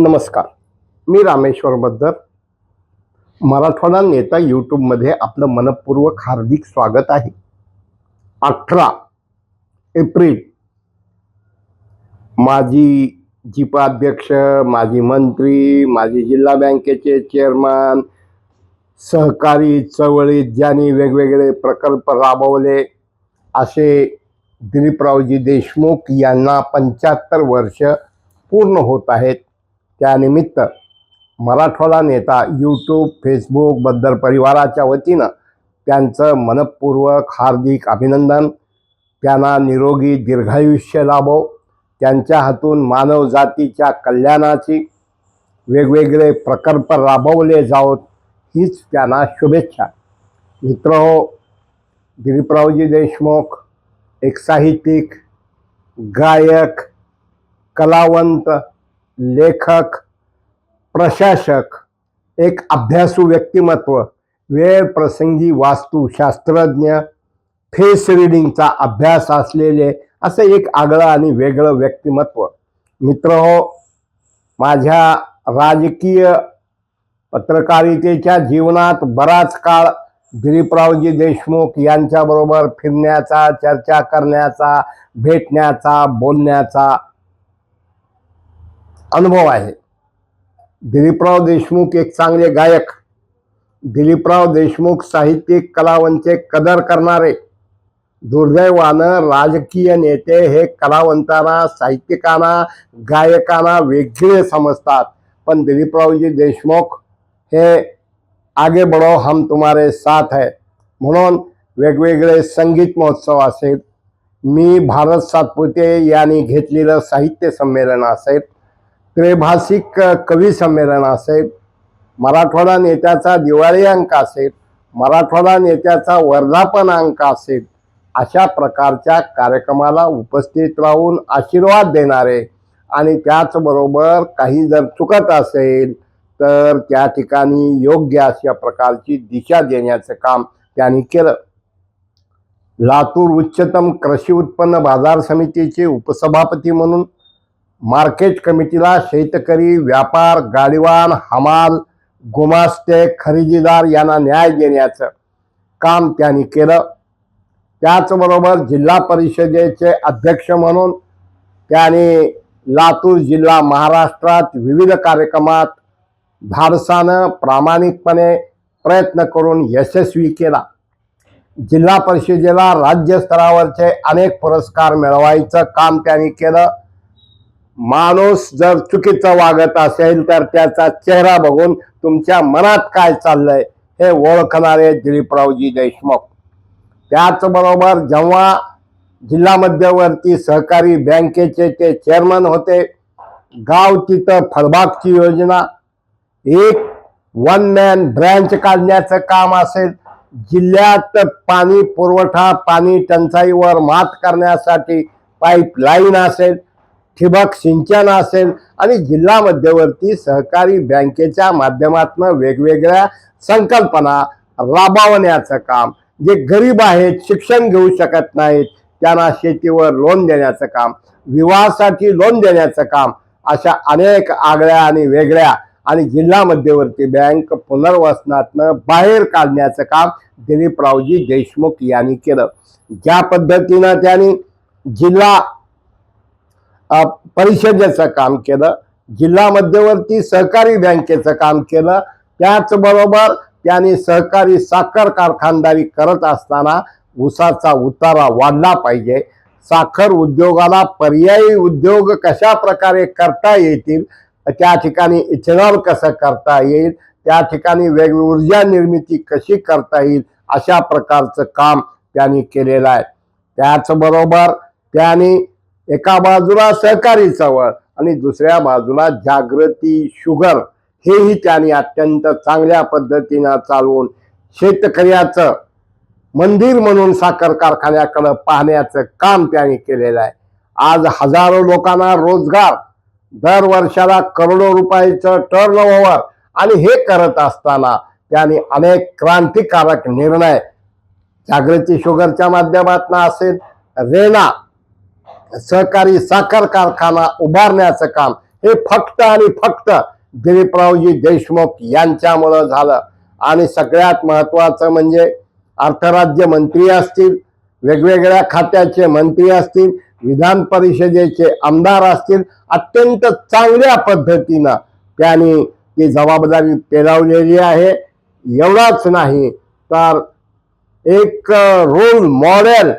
नमस्कार. मी रामेश्वर बद्दर मराठवाडा नेता यूट्यूबमध्ये आपलं मनपूर्वक हार्दिक स्वागत आहे. अठरा एप्रिल. माजी जिपाध्यक्ष माजी मंत्री माजी जिल्हा बँकेचे चेअरमन सहकारी चळवळीत ज्यांनी वेगवेगळे प्रकल्प राबवले असे दिलीपरावजी देशमुख यांना पंच्याहत्तर वर्ष पूर्ण होत आहेत. त्यानिमित्त मराठवाडा नेता यूट्यूब फेसबुकबद्दल परिवाराच्या वतीनं त्यांचं मनपूर्वक हार्दिक अभिनंदन. त्यांना निरोगी दीर्घायुष्य लाभो. त्यांच्या हातून मानवजातीच्या कल्याणाची वेगवेगळे प्रकल्प राबवले जावोत हीच त्यांना शुभेच्छा. मित्र हो दिलीपरावजी देशमुख एक साहित्यिक गायक कलावंत लेखक प्रशासक एक अभ्यासू व्यक्तिमत्व वेळ प्रसंगी वास्तुशास्त्रज्ञ फेस रिडिंगचा अभ्यास असलेले असं एक आगळं आणि वेगळं व्यक्तिमत्व. मित्र हो माझ्या राजकीय पत्रकारितेच्या जीवनात बराच काळ दिलीपरावजी देशमुख यांच्याबरोबर फिरण्याचा चर्चा करण्याचा भेटण्याचा बोलण्याचा अनुभव आहे. दिलीपराव देशमुख एक चांगले गायक. दिलीपराव देशमुख साहित्यिक कलावंतचे कदर करणारे. दुर्दैवानं राजकीय नेते हे कलावंतांना साहित्यिकांना गायकांना वेगळे समजतात. पण दिलीपरावजी देशमुख हे आगे बढो हम तुम्हारे साथ है. म्हणून वेगवेगळे संगीत महोत्सव असेल मी भारत सातपुते यांनी घेतलेलं साहित्य संमेलन असेल त्रैभाषिक कवी संमेलन असेल मराठवाडा नेत्याचा दिवाळी अंक असेल मराठवाडा नेत्याचा वर्धापन अंक असेल अशा प्रकारच्या कार्यक्रमाला उपस्थित राहून आशीर्वाद देणारे आणि त्याचबरोबर काही जर चुकत असेल तर त्या ठिकाणी योग्य अशा प्रकारची दिशा देण्याचं काम त्यांनी केलं. लातूर उच्चतम कृषी उत्पन्न बाजार समितीचे उपसभापती म्हणून मार्केट कमिटीला शेतकरी व्यापार गाडीवान हमाल गुमास्ते खरेदीदार यांना न्याय देण्याचं काम त्यांनी केलं. त्याचबरोबर जिल्हा परिषदेचे अध्यक्ष म्हणून त्यांनी लातूर जिल्हा महाराष्ट्रात विविध कार्यक्रमात धाडसानं प्रामाणिकपणे प्रयत्न करून यशस्वी केला. जिल्हा परिषदेला राज्यस्तरावरचे अनेक पुरस्कार मिळवायचं काम त्यांनी केलं. माणूस जर चुकीचं वागत असेल तर त्याचा चेहरा बघून तुमच्या मनात काय चाललंय हे ओळखणारे दिलीपरावजी देशमुख. त्याचबरोबर जेव्हा जिल्हा मध्यवर्ती सहकारी बँकेचे ते चेअरमन होते गाव तिथं फळबागची योजना एक वन मॅन ब्रँच काढण्याचं काम असेल जिल्ह्यात पाणी पुरवठा पाणी टंचाईवर मात करण्यासाठी पाईपलाईन असेल ठिबक सिंचन असेल आणि जिल्हा मध्यवर्ती सहकारी बँकेच्या माध्यमातून वेगवेगळ्या संकल्पना राबवण्याचं काम जे गरीब आहेत शिक्षण घेऊ शकत नाहीत त्यांना शेतीवर लोन देण्याचं काम विवाहासाठी लोन देण्याचं काम अशा अनेक आगळ्या आणि वेगळ्या आणि जिल्हा मध्यवर्ती बँक पुनर्वसनातनं बाहेर काढण्याचं काम दिलीपरावजी देशमुख यांनी केलं. ज्या पद्धतीनं त्यांनी जिल्हा परिषदेचं काम केलं जिल्हा मध्यवर्ती सहकारी बँकेचं काम केलं. त्याचबरोबर त्यांनी सहकारी साखर कारखानदारी करत असताना ऊसाचा उतारा वाढला पाहिजे. साखर उद्योगाला पर्यायी उद्योग कशा प्रकारे करता येतील त्या ठिकाणी इथेनॉल कसं करता येईल त्या ठिकाणी वेगळी ऊर्जा निर्मिती कशी करता येईल अशा प्रकारचं काम त्यांनी केलेलं आहे. त्याचबरोबर त्यांनी एका बाजूला सहकारी चळवळ आणि दुसऱ्या बाजूला जागृती शुगर. हेही त्यांनी अत्यंत चांगल्या पद्धतीनं चालवून शेतकऱ्याचं मंदिर म्हणून साखर कारखान्याकडं पाहण्याचं काम त्यांनी केलेलं आहे. आज हजारो लोकांना रोजगार दर वर्षाला करोडो रुपयाचं टर्न ओव्हर आणि हे करत असताना त्यांनी अनेक क्रांतिकारक निर्णय जागृती शुगरच्या माध्यमातून असेल रेना सहकारी साखर कारखाना उभारण्याचं काम. हे फक्त आणि फक्त दिलीपरावजी देशमुख यांच्यामुळं झालं. आणि सगळ्यात महत्वाचं म्हणजे अर्थराज्य मंत्री असतील वेगवेगळ्या खात्याचे मंत्री असतील विधान परिषदेचे आमदार असतील अत्यंत चांगल्या पद्धतीनं त्यांनी ती जबाबदारी पेलावलेली आहे. एवढाच नाही तर एक रोल मॉडेल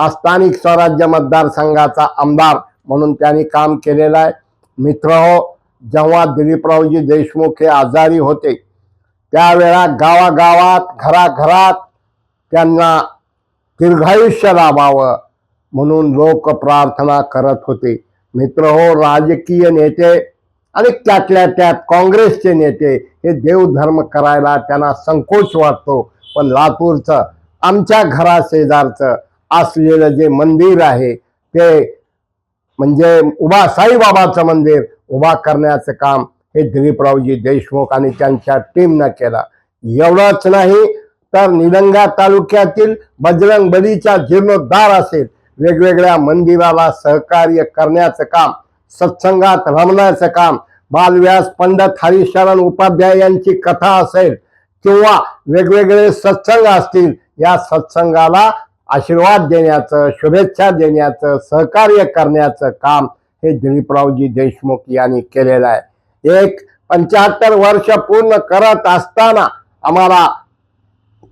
स्थानिक स्वराज्य मतदारसंघाचा आमदार म्हणून त्यांनी काम केलेलं आहे. मित्र हो जेव्हा दिलीपरावजी देशमुख हे आजारी होते त्यावेळा गावागावात घराघरात त्यांना दीर्घायुष्य लाभावं म्हणून लोक प्रार्थना करत होते. मित्र हो राजकीय नेते आणि त्यातल्या त्यात काँग्रेसचे नेते हे देवधर्म करायला त्यांना संकोच वाटतो. पण लातूरचं आमच्या घराशेजारचं असलेलं जे मंदिर आहे ते म्हणजे उभा साईबाबाचं मंदिर उभा करण्याचं काम हे दिलीपरावजी देशमुख आणि त्यांच्या टीमनं केलं. एवढंच नाही तर निलंगा तालुक्यातील बजरंग बलीचा जीर्णोद्धार असेल. वेगवेगळ्या मंदिराला सहकार्य करण्याचं काम सत्संगात रमण्याचं काम बालव्यास पंडित हरिशरण उपाध्याय यांची कथा असेल किंवा वेगवेगळे सत्संग असतील या सत्संगाला आशीर्वाद देण्याचं शुभेच्छा देण्याचं सहकार्य करण्याचं काम हे दिलीपरावजी देशमुख यांनी केलेलं आहे. एक पंच्याहत्तर वर्ष पूर्ण करत असताना आम्हाला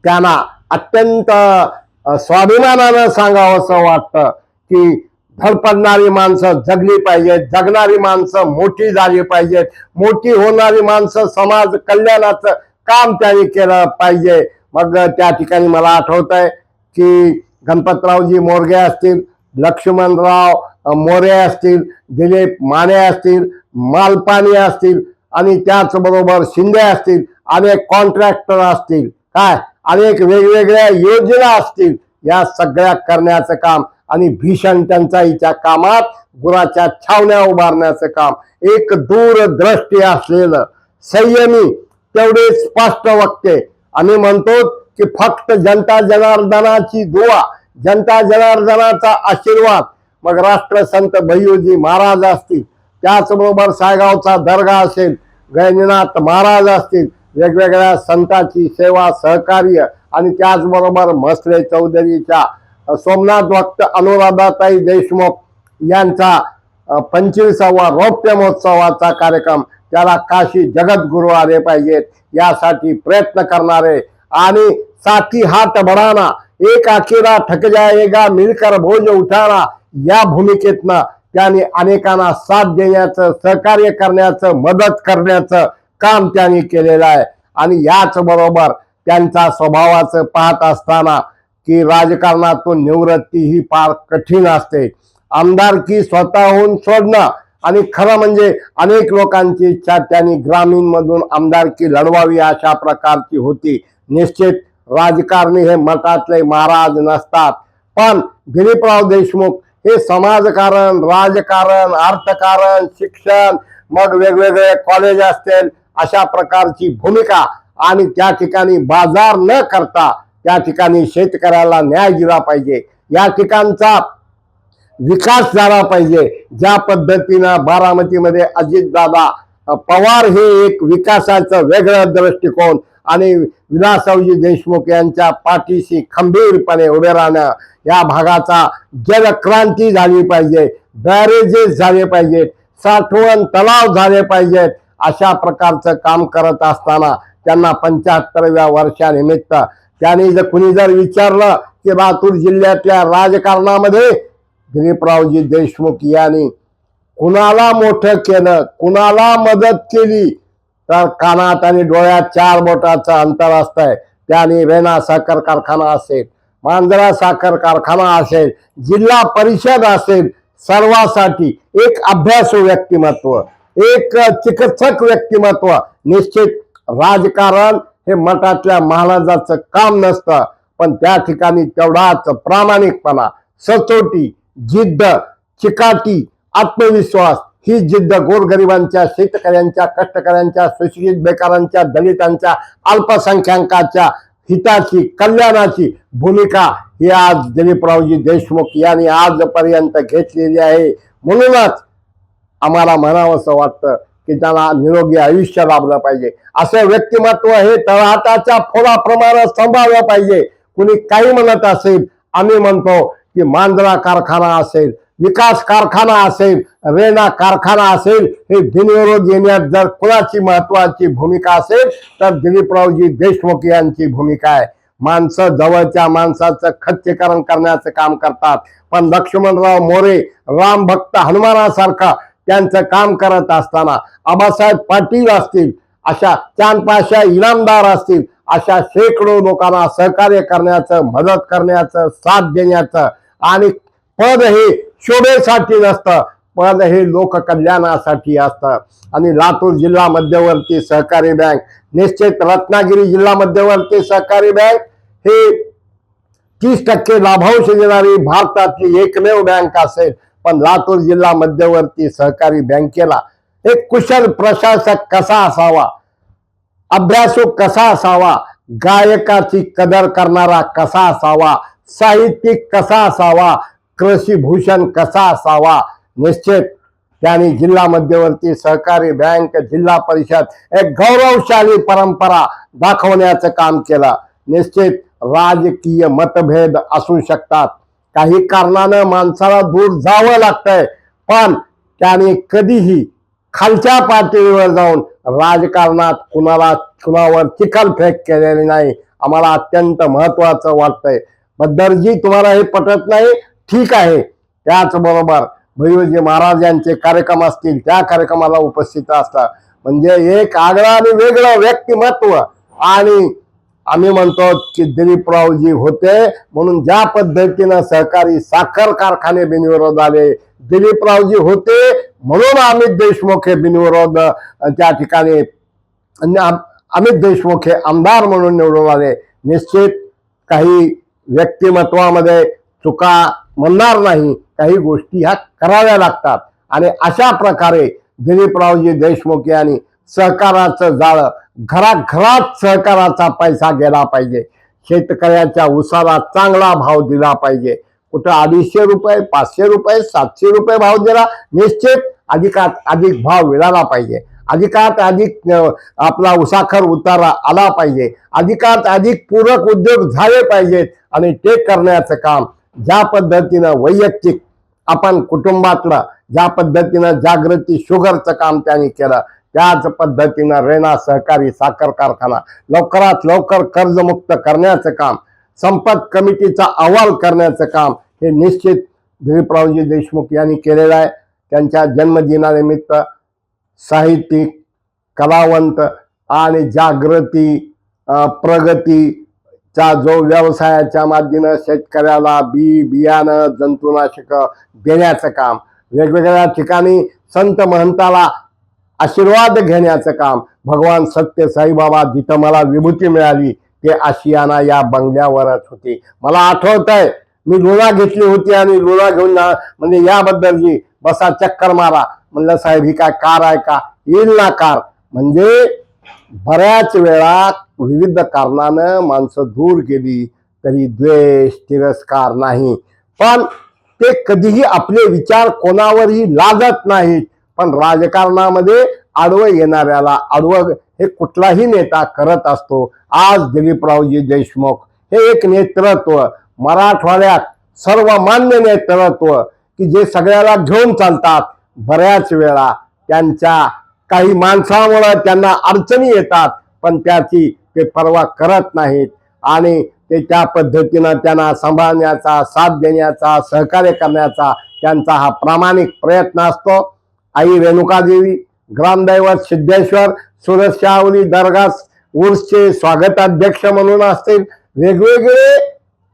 त्यांना अत्यंत स्वाभिमानानं स्वाभिमानानं सांगावंसं वाटतं की धडपडणारी माणसं जगली पाहिजेत जगणारी माणसं मोठी झाली पाहिजेत मोठी होणारी माणसं समाज कल्याणाचं काम त्यांनी केलं पाहिजे. मग त्या ठिकाणी मला आठवत आहे की गणपतरावजी मोरगे असतील लक्ष्मणराव मोरे असतील दिलीप माने असतील मालपाणी असतील आणि त्याचबरोबर शिंदे असतील अनेक कॉन्ट्रॅक्टर असतील. काय? अनेक वेगवेगळ्या योजना असतील. या सगळ्या करण्याचं काम आणि भीषण टंचाईच्या कामात गुराच्या छावण्या उभारण्याचं काम. एक दूरदृष्टी असलेलं संयमी तेवढे स्पष्ट वक्ते. आम्ही म्हणतो की फक्त जनता जनार्दनाची दुवा. जनता जनार्दनाचा आशीर्वाद. मग राष्ट्र संत भैयूजी महाराज असतील त्याचबरोबर सायगावचा दर्गा असेल गैनीनाथ महाराज असतील वेगवेगळ्या संतांची सेवा सहकार्य आणि त्याचबरोबर म्हसले चौधरीच्या सोमनाथ भक्त अनुराधाताई देशमुख यांचा पंचवीसावा रौप्य महोत्सवाचा कार्यक्रम. त्याला काशी जगद्गुरु आले पाहिजेत यासाठी प्रयत्न करणारे आणि साथी हात बढाना एक अखेरा थक जाएगा मिलकर भोज उठाना या भूमिकेतनं त्यांनी अनेकांना साथ देण्याचं सहकार्य करण्याचं मदत करण्याचं काम त्यांनी केलेलं आहे. आणि याच बरोबर त्यांचा स्वभावाचं पाहत असताना की राजकारणातून निवृत्ती ही फार कठीण असते. आमदारकी स्वतःहून सोडणं आणि खरं म्हणजे अनेक लोकांची इच्छा त्यांनी ग्रामीणमधून आमदारकी लढवावी अशा प्रकारची होती. निश्चित राजकारणी हे मठातले महाराज नसतात. पण दिलीपराव देशमुख हे समाजकारण राजकारण अर्थकारण शिक्षण मग वेगवेगळे कॉलेज असतील अशा प्रकारची भूमिका आणि त्या ठिकाणी बाजार न करता त्या ठिकाणी शेतकऱ्याला न्याय दिला पाहिजे. या ठिकाणचा विकास झाला पाहिजे. ज्या पद्धतीनं बारामतीमध्ये अजितदादा पवार हे एक विकासाचं वेगळं दृष्टिकोन आणि विलासरावजी देशमुख यांच्या पाठीशी खंबीरपणे उभे राहणं या भागाचा जलक्रांती झाली पाहिजे बॅरेजेस झाले पाहिजेत साठवण तलाव झाले पाहिजेत अशा प्रकारचं काम करत असताना त्यांना पंच्याहत्तरव्या वर्षानिमित्त त्यांनी जर कुणी जर विचारलं की लातूर जिल्ह्यातल्या राजकारणामध्ये दिलीपरावजी देशमुख यांनी कुणाला मोठं केलं कुणाला मदत केली तर कानात आणि डोळ्यात चार बोटाचं अंतर असतंय. त्याने वेणा साखर कारखाना असेल मांजरा साखर कारखाना असेल जिल्हा परिषद असेल सर्वासाठी एक अभ्यासू व्यक्तिमत्व एक चिकित्सक व्यक्तिमत्व. निश्चित राजकारण हे मठातल्या महाराजाचं काम नसतं पण त्या ठिकाणी तेवढाच प्रामाणिकपणा सचोटी जिद्द चिकाटी आत्मविश्वास ही जिद्द गोरगरिबांच्या शेतकऱ्यांच्या कष्टकऱ्यांच्या सुशिक्षित बेकारांच्या दलितांच्या अल्पसंख्याकांच्या हिताची कल्याणाची भूमिका ही आज दिलीपरावजी देशमुख यांनी आजपर्यंत घेतलेली आहे. म्हणूनच आम्हाला म्हणावंसं वाटतं की त्यांना निरोगी आयुष्य लाभलं पाहिजे. असं व्यक्तिमत्व हे तळहाताच्या फुलाप्रमाणे सांभाळलं पाहिजे. कुणी काही म्हणत असेल आम्ही म्हणतो की मांजरा कारखाना असेल विकास कारखाना असेल रेना कारखाना असेल हे बिनविरोध येण्यात जर कुणाची महत्वाची भूमिका असेल तर दिलीपरावजी देशमुख यांची भूमिका आहे. माणसं जवळच्या माणसाचं खच्चीकरण करण्याचं काम करतात. पण लक्ष्मणराव मोरे राम भक्त हनुमानासारखा त्यांचं काम करत असताना आबासाहेब पाटील असतील अशा चांदपाशा इनामदार असतील अशा शेकडो लोकांना सहकार्य करण्याचं मदत करण्याचं साथ देण्याचं आणि पद हे शोभेसाठी नसतं पण हे लोककल्याणासाठी असतं. आणि लातूर जिल्हा मध्यवर्ती सहकारी बँक निश्चित रत्नागिरी जिल्हा मध्यवर्ती सहकारी बँक हे तीस टक्के लाभांश देणारी भारतातली एकमेव बँक असेल पण लातूर जिल्हा मध्यवर्ती सहकारी बँकेला एक कुशल प्रशासक कसा असावा? अभ्यासू कसा असावा? गायकाची कदर करणारा कसा असावा? साहित्यिक कसा असावा? कृषीभूषण कसा असावा? निश्चित. त्यांनी जिल्हा मध्यवर्ती सहकारी बँक जिल्हा परिषद एक गौरवशाली परंपरा दाखवण्याचं काम केलं. निश्चित राजकीय मतभेद असू शकतात. काही कारणानं माणसाला दूर जावं लागतंय. पण त्याने कधीही खालच्या पातळीवर जाऊन राजकारणात कुणाला कुणावर चिखलफेक केलेली नाही. आम्हाला अत्यंत महत्वाचं वाटतंय. बद्दरजी तुम्हाला हे पटत नाही? ठीक आहे. त्याचबरोबर भैरवजी महाराज यांचे कार्यक्रम असतील त्या कार्यक्रमाला उपस्थित असतात. म्हणजे एक आगळं आणि वेगळं व्यक्तिमत्व. आणि आम्ही म्हणतो की दिलीपरावजी होते म्हणून ज्या पद्धतीनं सहकारी साखर कारखाने बिनविरोध आले दिलीपरावजी होते म्हणून अमित देशमुख हे बिनविरोध त्या ठिकाणी अमित देशमुख हे आमदार म्हणून निवडून आले. निश्चित काही व्यक्तिमत्वामध्ये चुका म्हणणार नाही. काही गोष्टी ह्या कराव्या लागतात. आणि अशा प्रकारे दिलीपरावजी देशमुख यांनी सहकाराचं जाळं घराघरात सहकाराचा पैसा गेला पाहिजे. शेतकऱ्याच्या उसाला चांगला भाव दिला पाहिजे. कुठं अडीचशे रुपये पाचशे रुपये सातशे रुपये भाव दिला निश्चित अधिकात अधिक भाव मिळाला पाहिजे. अधिकात अधिक आपला उसाखर उतारा आला पाहिजे. अधिकात अधिक पूरक उद्योग झाले पाहिजेत आणि ते करण्याचं काम ज्या पद्धतीनं वैयक्तिक आपण कुटुंबातलं ज्या पद्धतीनं जागृती शुगरचं काम त्यांनी केलं त्याच पद्धतीनं रेना सहकारी साखर कारखाना लवकरात लवकर कर्जमुक्त करण्याचं काम संपत कमिटीचा अहवाल करण्याचं काम हे निश्चित दिलीपरावजी देशमुख यांनी केलेलं आहे. त्यांच्या जन्मदिनानिमित्त साहित्यिक कलावंत आणि जागृती प्रगती चा जो व्यवसायाच्या माध्यमानं शेतकऱ्याला बी बियाणं जंतुनाशक देण्याचं काम वेगवेगळ्या ठिकाणी संत महंताला आशीर्वाद घेण्याचं काम भगवान सत्य साईबाबा जिथं मला विभूती मिळाली ते आशियाना या बंगल्यावरच होती. मला आठवत आहे मी लुणा घेतली होती आणि लुणा घेऊन जा- म्हणजे याबद्दल जी बसा चक्कर मारा म्हणलं साहेब ही काय कार आहे का? येईल ना कार. म्हणजे बऱ्याच वेळा विविध कारणानं माणसं दूर गेली तरी द्वेष तिरस्कार नाही. पण ते कधीही आपले विचार कोणावरही लादत नाहीत. पण राजकारणामध्ये आडवं येणाऱ्याला आडवं हे कुठलाही नेता करत असतो. आज दिलीपरावजी देशमुख हे एक नेतृत्व मराठवाड्यात सर्वमान्य नेतृत्व की जे सगळ्याला घेऊन चालतात. बऱ्याच वेळा त्यांच्या काही माणसामुळं त्यांना अडचणी येतात पण त्याची ते परवा करत नाहीत. आणि ते त्या पद्धतीनं त्यांना सांभाळण्याचा साथ देण्याचा सहकार्य करण्याचा त्यांचा हा प्रामाणिक प्रयत्न असतो. आई रेणुकादेवी ग्रामदैवत सिद्धेश्वर सुरक्षावली दर्गा उर्सचे स्वागताध्यक्ष म्हणून असतील. वेगवेगळे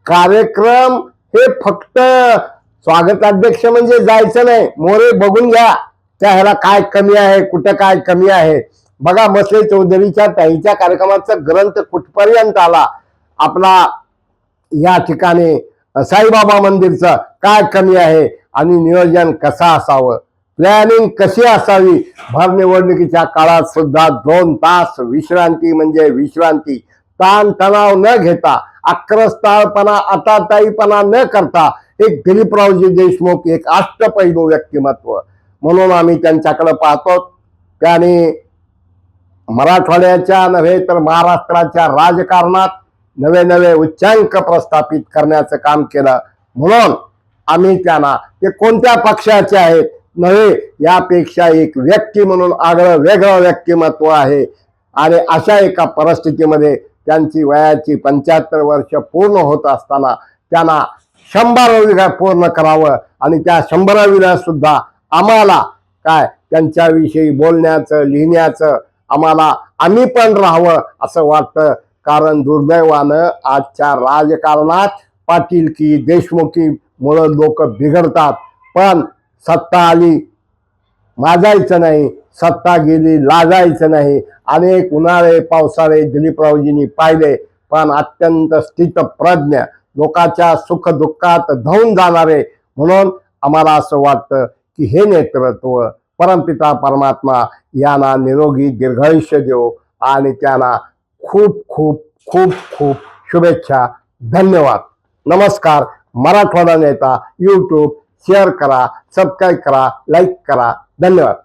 कार्यक्रम हे फक्त स्वागताध्यक्ष म्हणजे जायचं नाही. मोरे बघून घ्या. त्या ह्याला काय कमी आहे कुठं काय कमी आहे. बघा मसले चौधरीच्या ताईच्या कार्यक्रमाचा ग्रंथ कुठपर्यंत आला? आपला या ठिकाणी साईबाबा मंदिरचं काय कमी आहे आणि नियोजन कसं असावं? प्लॅनिंग कशी असावी? भर निवडणुकीच्या काळात सुद्धा दोन तास विश्रांती म्हणजे विश्रांती. ताण तणाव न घेता आक्रस्ताळपणा आताताईपणा न करता एक दिलीपरावजी देशमुख एक अष्टपैलू व्यक्तिमत्व. म्हणून आम्ही त्यांच्याकडे पाहतो. त्याने मराठवाड्याच्या नव्हे तर महाराष्ट्राच्या राजकारणात नवे नवे उच्चांक प्रस्थापित करण्याचं काम केलं. म्हणून आम्ही त्यांना ते कोणत्या पक्षाचे आहेत? नव्हे यापेक्षा एक व्यक्ती म्हणून आगळं वेगळं व्यक्तिमत्व आहे. आणि अशा एका परिस्थितीमध्ये त्यांची वयाची पंच्याहत्तर वर्ष पूर्ण होत असताना त्यांना शंभरावी पूर्ण करावं आणि त्या शंभरावीला सुद्धा आम्हाला काय त्यांच्याविषयी बोलण्याचं लिहिण्याचं आम्हाला आम्ही पण राहावं असं वाटतं. कारण दुर्दैवानं आजच्या राजकारणात पाटील की देशमुखी मुळं लोक बिघडतात. पण सत्ता आली माजायचं नाही. सत्ता गेली लाजायचं नाही. अनेक उन्हाळे पावसाळे दिलीपरावजींनी पाहिले. पण अत्यंत स्थितप्रज्ञ लोकांच्या सुख दुःखात धावून जाणारे म्हणून आम्हाला असं वाटतं की हे नेतृत्व परमपिता परमात्मा यांना निरोगी दीर्घायुष्य देऊ आणि त्यांना खूप खूप खूप खूप शुभेच्छा. धन्यवाद. नमस्कार. मराठवाडा नेता यूट्यूब शेअर करा सबस्क्राईब करा लाईक करा. धन्यवाद.